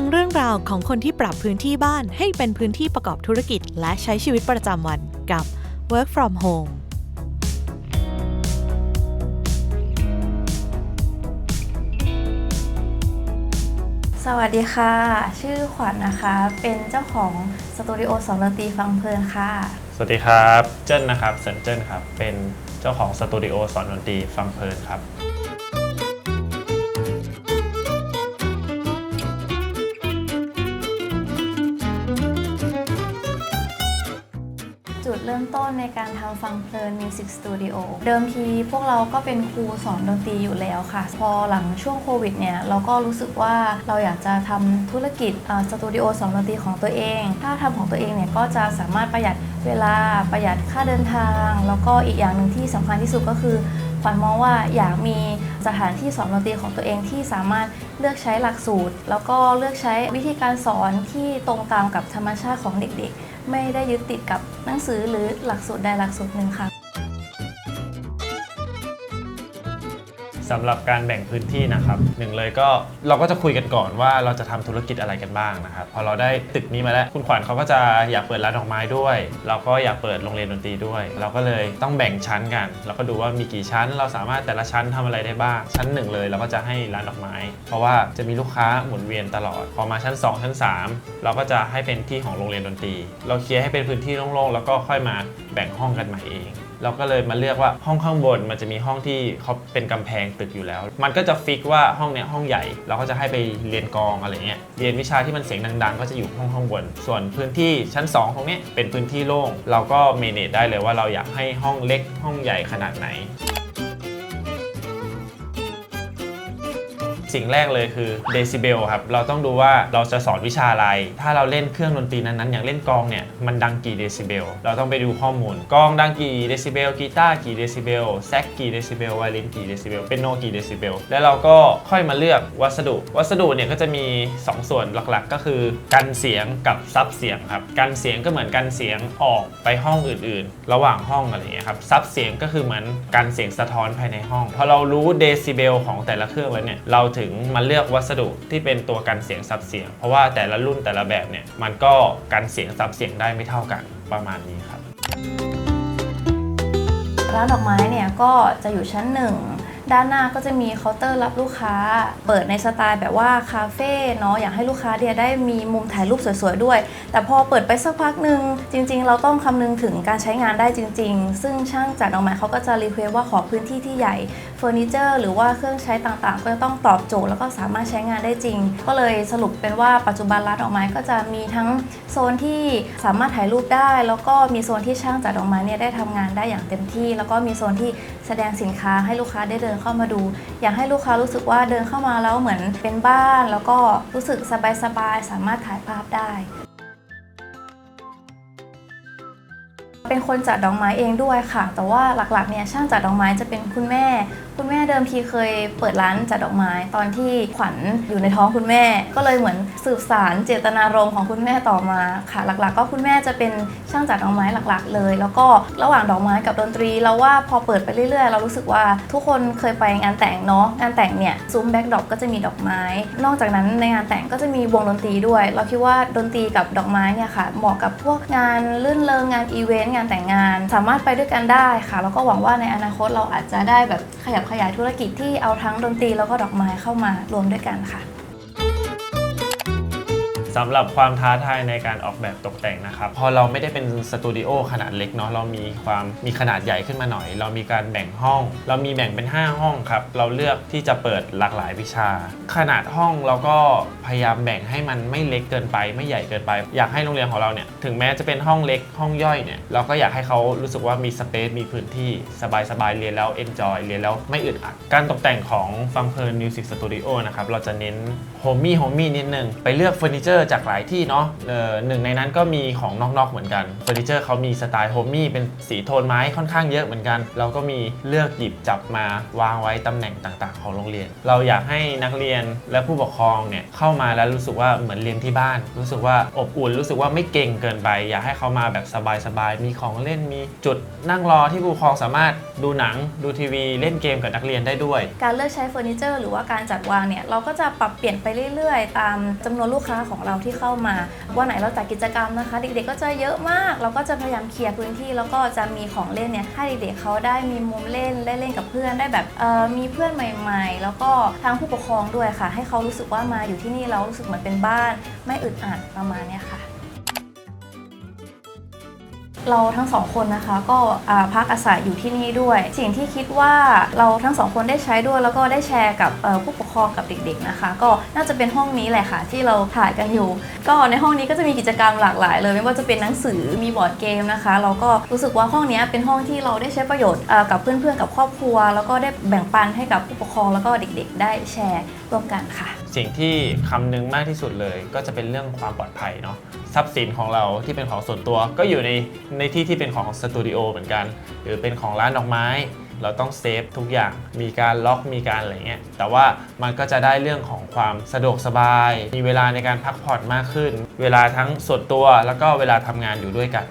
ฟังเรื่องราวของคนที่ปรับพื้นที่บ้านให้เป็นพื้นที่ประกอบธุรกิจ และใช้ชีวิตประจำวันกับ Work from Home สวัสดีค่ะ ชื่อขวัญนะคะ เป็นเจ้าของสตูดิโอสอนดนตรีฟังเพลินค่ะ สวัสดีครับ เจิ้นนะครับเซินเจิ้นครับ เป็นเจ้าของสตูดิโอสอนดนตรีฟังเพลินครับ จุดเริ่มต้นในการทำฟังเพลินมิวสิกสตูดิโอเดิมทีพวกเราก็เป็นครูสอนดนตรีอยู่แล้วค่ะ พอหลังช่วงโควิดเนี่ย เราก็รู้สึกว่าเราอยากจะทำธุรกิจสตูดิโอสอนดนตรีของตัวเอง ถ้าทำของตัวเองเนี่ยก็จะสามารถประหยัดเวลาประหยัดค่าเดินทาง แล้วก็อีกอย่างหนึ่งที่สำคัญที่สุดก็คือขวัญมองว่าอยากมีสถานที่สอนดนตรีของตัวเองที่สามารถเลือกใช้หลักสูตร แล้วก็เลือกใช้วิธีการสอนที่ตรงตามกับธรรมชาติของเด็กๆ ไม่ได้ยึดติดกับหนังสือหรือหลักสูตรใดหลักสูตรหนึ่งค่ะ สำหรับการแบ่งพื้นที่นะครับหนึ่งเลยก็เราก็จะคุยกันก่อนว่าเราจะทำธุรกิจอะไรกันบ้างนะครับพอเราได้ตึกนี้มาแล้วคุณขวัญเขาก็จะอยากเปิดร้านดอกไม้ด้วย เราก็อยากเปิดโรงเรียนดนตรีด้วย เราก็เลยต้องแบ่งชั้นกันแล้วก็ดูว่ามีกี่ชั้น เราสามารถแต่ละชั้นทำอะไรได้บ้าง ชั้นหนึ่งเลยเราก็จะให้ร้านดอกไม้ เพราะว่าจะมีลูกค้าหมุนเวียนตลอด พอมาชั้น 2 ชั้น 3 เราก็จะให้เป็นที่ของโรงเรียนดนตรี เราเคลียร์ให้เป็นพื้นที่โล่งๆแล้วก็ค่อยมาแบ่งห้องกันใหม่เอง เราก็เลยมาเลือกว่าห้องข้างบนมันจะมีห้องที่เขาเป็นกำแพงตึกอยู่แล้ว มันก็จะฟิกว่าห้องเนี้ยห้องใหญ่ เราก็จะให้ไปเรียนกองอะไรเงี้ย เรียนวิชาที่มันเสียงดัง ๆ ก็จะอยู่ห้องข้างบน ส่วนพื้นที่ชั้น 2 ตรงเนี้ยเป็นพื้นที่โล่ง เราก็เมเนจได้เลยว่าเราอยากให้ห้องเล็กห้องใหญ่ขนาดไหน สิ่งแรกเลยคือเดซิเบลครับ เราต้องดูว่าเราจะสอนวิชาอะไร ถ้าเราเล่นเครื่องดนตรีนั้นๆ อย่างเล่นกองเนี่ย มันดังกี่เดซิเบล เราต้องไปดูข้อมูล กองดังกี่เดซิเบล กีตาร์กี่เดซิเบล แซกกี่เดซิเบล ไวโอลินกี่เดซิเบล เปียโนกี่เดซิเบล แล้วเราก็ค่อยมาเลือกวัสดุ วัสดุเนี่ยก็จะมี 2 ส่วนหลักๆ ก็คือกันเสียงกับซับเสียงครับ กันเสียงก็เหมือนกันเสียงออกไปห้องอื่นๆ ระหว่างห้องอะไรอย่างเงี้ยครับ ซับเสียงก็คือเหมือนกันเสียงสะท้อนภายในห้อง พอเรารู้เดซิเบลของแต่ละเครื่องแล้วเนี่ย เราถึงึงมาเลือกวัสดุที่เป็นตัวกันเสียงซับเสียง เพราะว่าแต่ละรุ่นแต่ละแบบเนี่ยมันก็กันเสียงซับเสียงได้ไม่เท่ากันประมาณนี้ครับร้านดอกไม้เนี่ยก็จะอยู่ชั้นหนึ่งด้านหน้าก็จะมีเคาน์เตอร์รับลูกค้า เปิดในสไตล์แบบว่าคาเฟ่เนาะอยากให้ลูกค้าเนี่ยได้มีมุมถ่ายรูปสวยๆด้วย แต่พอเปิดไปสักพักหนึ่งจริง ๆ เราต้องคำนึงถึงการใช้งานได้จริง ๆ ซึ่งช่างจัดดอกไม้เขาก็จะรีเควสว่าขอพื้นที่ที่ใหญ่เฟอร์นิเจอร์หรือว่าเครื่องใช้ต่างๆ ก็จะต้องตอบโจทย์แล้วก็สามารถใช้งานได้จริง ก็เลยสรุปเป็นว่าปัจจุบันร้านดอกไม้ก็จะมีทั้งโซนที่สามารถถ่ายรูปได้ แล้วก็มีโซนที่ช่างจัดดอกไม้เนี่ยได้ทำงานได้อย่างเต็มที่ แล้วก็มีโซนที่แสดงสินค้าให้ลูกค้าได้เดินเข้ามาดู อยากให้ลูกค้ารู้สึกว่าเดินเข้ามาแล้วเหมือนเป็นบ้าน แล้วก็รู้สึกสบายๆสามารถถ่ายภาพได้ เป็นคนจัดดอกไม้เองด้วยค่ะ แต่ว่าหลักๆเนี่ยช่างจัดดอกไม้จะเป็นคุณแม่คุณแม่เดิมทีเคยเปิดร้านจัดดอกไม้ ตอนที่ขวัญอยู่ในท้องคุณแม่ ก็เลยเหมือนสืบสารเจตนารมณ์ของคุณแม่ต่อมาค่ะ หลักๆ ก็คุณแม่จะเป็นช่างจัดดอกไม้หลักๆ เลย แล้วก็ระหว่างดอกไม้กับดนตรี เราว่าพอเปิดไปเรื่อยๆ เรารู้สึกว่าทุกคนเคยไปงานแต่งเนาะงานแต่งเนี่ยซุ้มแบ็กดอปก็จะมีดอกไม้ นอกจากนั้นในงานแต่งก็จะมีวงดนตรีด้วย เราคิดว่าดนตรีกับดอกไม้เนี่ยค่ะเหมาะกับพวกงานลื่นเริงงานอีเวนต์งานแต่งงาน สามารถไปด้วยกันได้ค่ะแล้วก็หวังว่าในอนาคตเราอาจจะได้แบบขยับขยายธุรกิจที่เอาทั้งดนตรีแล้วก็ดอกไม้เข้ามารวมด้วยกันค่ะ สำหรับความท้าทายในการออกแบบตกแต่งนะครับ พอเราไม่ได้เป็นสตูดิโอขนาดเล็กเนาะเรามีความมีขนาดใหญ่ขึ้นมาหน่อย เรามีการแบ่งห้อง เรามีแบ่งเป็น 5 ห้องครับ เราเลือกที่จะเปิดหลากหลายวิชา ขนาดห้องเราก็พยายามแบ่งให้มันไม่เล็กเกินไป ไม่ใหญ่เกินไป อยากให้โรงเรียนของเราเนี่ยถึงแม้จะเป็นห้องเล็กห้องย่อยเนี่ยเราก็อยากให้เขารู้สึกว่ามีสเปซมีพื้นที่สบายๆเรียนแล้วเอนจอยเรียนแล้วไม่อึดอัดการตกแต่งของฟังเพลินมิวสิกสตูดิโอนะครับเราจะเน้นโฮมี่โฮมี่นิดนึงไปเลือกเฟอร์นิเจอร์ร์จากหลายที่เนาะเออหนึ่งในนั้นก็มีของนอกๆเหมือนกันเฟอร์นิเจอร์เขามีสไตล์โฮมมี่เป็นสีโทนไม้ค่อนข้างเยอะเหมือนกัน เราก็มีเลือกหยิบจับมาวางไว้ตำแหน่งต่างๆ ของโรงเรียน เราอยากให้นักเรียนและผู้ปกครองเนี่ยเข้ามาแล้วรู้สึกว่าเหมือนเรียนที่บ้าน รู้สึกว่าอบอุ่นรู้สึกว่าไม่เก่งเกินไป อยากให้เขามาแบบสบายๆมีของเล่นมีจุดนั่งรอที่ผู้ปกครองสามารถดูหนังดูทีวี เล่นเกมกับนักเรียนได้ด้วย การเลือกใช้เฟอร์นิเจอร์หรือว่าการจัดวางเนี่ยเราก็จะปรับเปลี่ยนไปเรื่อยๆ ตามจำนวนลูกค้าของเราที่เข้ามาวันไหนเราจัดกิจกรรมนะคะ เด็กๆก็จะเยอะมาก เราก็จะพยายามเคลียร์พื้นที่ แล้วก็จะมีของเล่นเนี่ยให้เด็กๆเขาได้มีมุมเล่นได้เล่นกับเพื่อนได้แบบเออมีเพื่อนใหม่ ๆ แล้วก็ทางผู้ปกครองด้วยค่ะ ให้เขารู้สึกว่ามาอยู่ที่นี่เรารู้สึกเหมือนเป็นบ้าน ไม่อึดอัดประมาณนี้ค่ะ เราทั้งสองคนนะคะก็พักอาศัยอยู่ที่นี่ด้วย สิ่งที่คิดว่าเราทั้งสองคนได้ใช้ด้วย แล้วก็ได้แชร์กับผู้ปกครองกับเด็กๆนะคะ ก็น่าจะเป็นห้องนี้แหละค่ะ ที่เราถ่ายกันอยู่ ก็ในห้องนี้ก็จะมีกิจกรรมหลากหลายเลย ไม่ว่าจะเป็นหนังสือมีบอร์ดเกมนะคะ เราก็รู้สึกว่าห้องนี้เป็นห้องที่เราได้ใช้ประโยชน์กับเพื่อนๆกับครอบครัว แล้วก็ได้แบ่งปันให้กับผู้ปกครองแล้วก็เด็กๆ ได้แชร์ร่วมกันค่ะ สิ่งที่คำนึงมากที่สุดเลย ก็จะเป็นเรื่องความปลอดภัยเนาะทรัพย์สินของเราที่เป็นของส่วนตัว ก็อยู่ในในที่ที่เป็นของสตูดิโอเหมือนกัน หรือเป็นของร้านดอกไม้ เราต้องเซฟทุกอย่างมีการล็อกมีการอะไรเงี้ยแต่ว่ามันก็จะได้เรื่องของความสะดวกสบาย มีเวลาในการพักผ่อนมากขึ้น เวลาทั้งส่วนตัวแล้วก็เวลาทำงานอยู่ด้วยกัน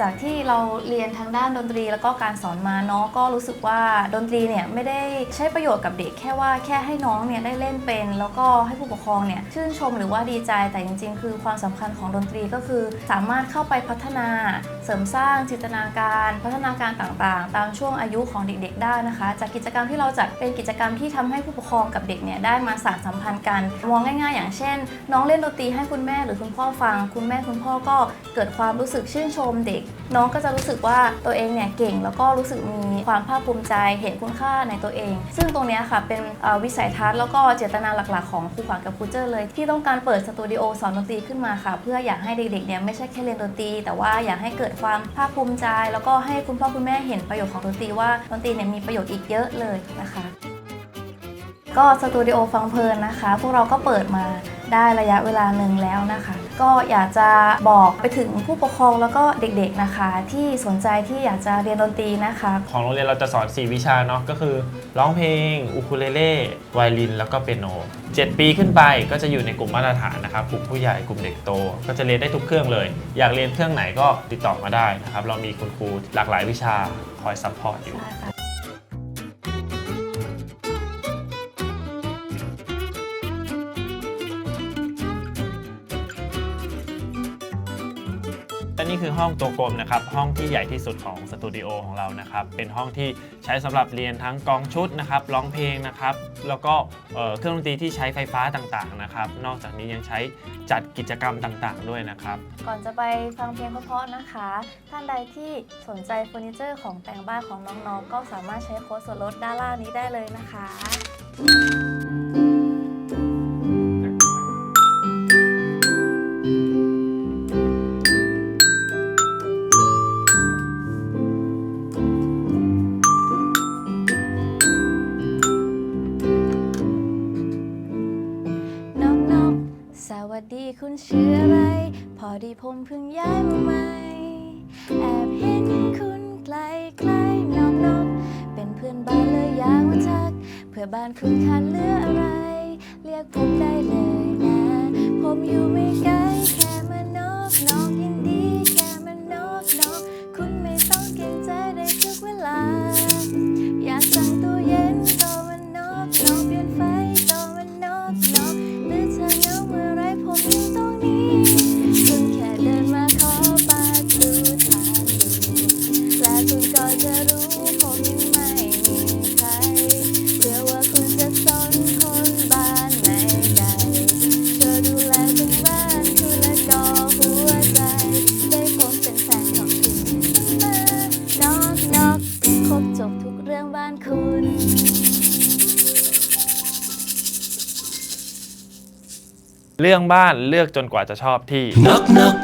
จากที่เราเรียนทางด้านดนตรีแล้วก็การสอนมาเนาะก็รู้สึกว่าดนตรีเนี่ยไม่ได้ใช้ประโยชน์กับเด็กแค่ว่าแค่ให้น้องเนี่ยได้เล่นเป็น แล้วก็ให้ผู้ปกครองเนี่ยชื่นชมหรือว่าดีใจแต่จริง ๆ คือความสำคัญของดนตรีก็คือ สามารถเข้าไปพัฒนาเสริมสร้างจินตนาการ พัฒนาการต่างๆ ตามช่วงอายุของเด็กๆได้นะคะ จากกิจกรรมที่เราจัดเป็นกิจกรรมที่ทำให้ผู้ปกครองกับเด็กเนี่ยได้มาสานสัมพันธ์กันมองง่าย ๆ อย่างเช่น น้องเล่นดนตรีให้คุณแม่หรือคุณพ่อฟัง คุณแม่คุณพ่อก็เกิดความรู้สึกชื่นชมเด็กน้องก็จะรู้สึกว่าตัวเองเนี่ยเก่งแล้วก็รู้สึกมีความภาคภูมิใจเห็นคุณค่าในตัวเอง ซึ่งตรงนี้ค่ะเป็นวิสัยทัศน์แล้วก็เจตนาหลักๆของครูขวัญกับครูเจอร์เลย ที่ต้องการเปิดสตูดิโอสอนดนตรีขึ้นมาค่ะ เพื่ออยากให้เด็กๆเนี่ยไม่ใช่แค่เรียนดนตรี แต่ว่าอยากให้เกิดความภาคภูมิใจ แล้วก็ให้คุณพ่อคุณแม่เห็นประโยชน์ของดนตรีว่าดนตรีเนี่ยมีประโยชน์อีกเยอะเลยนะคะก็สตูดิโอฟังเพลินนะคะ พวกเราก็เปิดมาได้ระยะเวลาหนึ่งแล้วนะคะ ก็อยากจะบอกไปถึงผู้ปกครองแล้วก็เด็กๆนะคะ ที่สนใจที่อยากจะเรียนดนตรีนะคะ ของโรงเรียนเราจะสอน 4 วิชาเนาะก็คือ ร้องเพลงอูคูเลเล่ไวลิน แล้วก็เปียโน 7 ปีขึ้นไปก็จะอยู่ในกลุ่มมาตรฐานนะครับกลุ่มผู้ใหญ่กลุ่มเด็กโต ก็จะเรียนได้ทุกเครื่องเลย อยากเรียนเครื่องไหนก็ติดต่อมาได้นะครับเรามีคุณครูหลากหลายวิชาคอยซัพพอร์ตอยู่ และนี่คือห้องตัวกลมนะครับ ห้องที่ใหญ่ที่สุดของสตูดิโอของเรานะครับ เป็นห้องที่ใช้สำหรับเรียนทั้งกองชุดนะครับ ร้องเพลงนะครับ แล้วก็เเครื่องดนตรีที่ใช้ไฟฟ้าต่างๆนะครับ นอกจากนี้ยังใช้จัดกิจกรรมต่างๆ ด้วยนะครับ ก่อนจะไปฟังเพลงเพราะๆนะคะ ท่านใดที่สนใจเฟอร์นิเจอร์ของแต่งบ้านของน้องๆ ก็สามารถใช้โค้ดส่วนลดด้านล่างนี้ได้เลยนะคะ ชื่ออะไร พอดีผมเพิ่งย้ายมาใหม่ แอบเห็นคุณไกลไกลน้องนกเป็นเพื่อนบ้านเลยอยากมาทัก เพื่อบ้านคุณขาดเหลืออะไร เรียกผมได้เลยนะ ผมอยู่ไม่ไกลแค่ รื่องบ้านเลือกจนกว่าจะชอบที่ knock knock